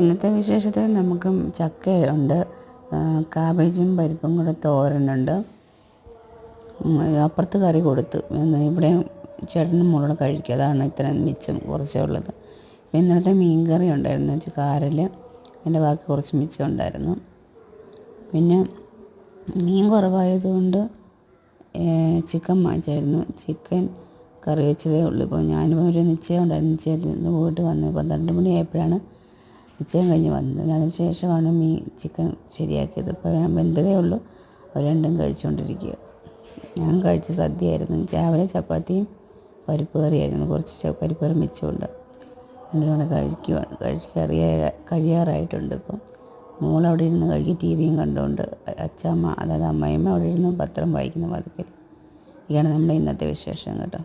ഇന്നത്തെ വിശേഷത്തിൽ നമുക്ക് ചക്ക ഉണ്ട് കാബേജും പരിപ്പും കൂടെ തോരനുണ്ട്. അപ്പുറത്ത് കറി കൊടുത്തു. ഇവിടെ ചേട്ടനും മോളോട് കഴിക്കും. അതാണ് ഇത്ര മിച്ചം കുറച്ചേ ഉള്ളത്. പിന്നെ ഇന്നലത്തെ മീൻ കറി ഉണ്ടായിരുന്നു വെച്ചാൽ കാരൽ. അതിന്റെ ബാക്കി കുറച്ച് മിച്ചം ഉണ്ടായിരുന്നു. പിന്നെ മീൻ കുറവായതുകൊണ്ട് ചിക്കൻ വാങ്ങിച്ചായിരുന്നു. ചിക്കൻ കറി വെച്ചതേ ഉള്ളൂ. ഇപ്പോൾ ഞാനിപ്പോൾ ഒരു നിശ്ചയം ഉണ്ടായിരുന്നു. നിശ്ചയത്തിൽ നിന്ന് പോയിട്ട് വന്ന് പന്ത്രണ്ട് മണിയായപ്പോഴാണ് നിശ്ചയം കഴിഞ്ഞ് വന്നത് അതിന് ശേഷമാണ് മീൻ ചിക്കൻ ശരിയാക്കിയത്. ഇപ്പോൾ വെന്തതേ ഉള്ളൂ. അവർ രണ്ടും കഴിച്ചുകൊണ്ടിരിക്കുക ഞാൻ കഴിച്ച സദ്യയായിരുന്നു. രാവിലെ ചപ്പാത്തിയും പരിപ്പ് കറിയായിരുന്നു. കുറച്ച് പരിപ്പ് കറി മിച്ചമുണ്ട് തവണ കഴിക്കുവാണ് കഴിച്ച് കറിയ കഴിയാറായിട്ടുണ്ട് ഇപ്പം. മോൾ അവിടെ ഇരുന്ന് കഴുകി ടി വിയും കണ്ടുകൊണ്ട് അച്ഛമ്മ അതായത് അമ്മയമ്മ അവിടെ ഇരുന്ന് പത്രം വായിക്കുന്ന പതുക്കെ. ഇതാണ് നമ്മുടെ ഇന്നത്തെ വിശേഷം കേട്ടോ.